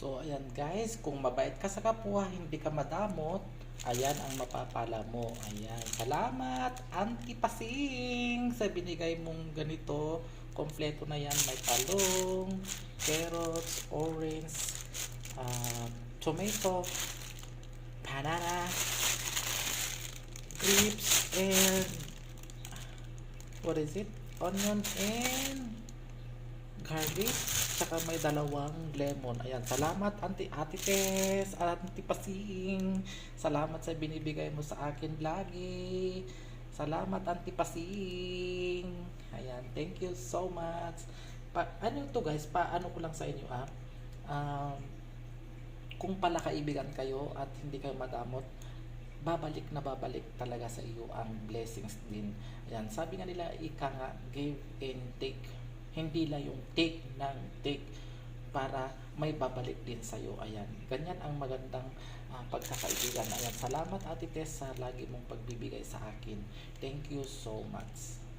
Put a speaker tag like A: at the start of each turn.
A: So, ayan guys, kung mabait ka sa kapwa, hindi ka madamot, ayan ang mapapala mo. Ayan. Salamat, Auntie Pasing, sa binigay mong ganito. Kompleto na yan. May talong, carrots, orange, ah, tomato, banana, grapes, and what is it? Onion and garlic. Tsaka may dalawang lemon. Ayan, salamat Auntie Ate Tess, Auntie Pasing. Salamat sa binibigay mo sa akin lagi. Salamat Auntie Pasing. Ayan, thank you so much. Pa, ano to guys, paano ko lang sa inyo ah. Um, kung pala kaibigan kayo at hindi kayo madamot, babalik na babalik talaga sa iyo ang blessings din. Ayan, sabi nga nila, ika nga, give and take. Hindi lang yung take ng take para may babalik din sa iyo. Ayan, ganyan ang magandang ah, pagkakaibigan. Ayan, salamat Ate Tess sa lagi mong pagbibigay sa akin. Thank you so much.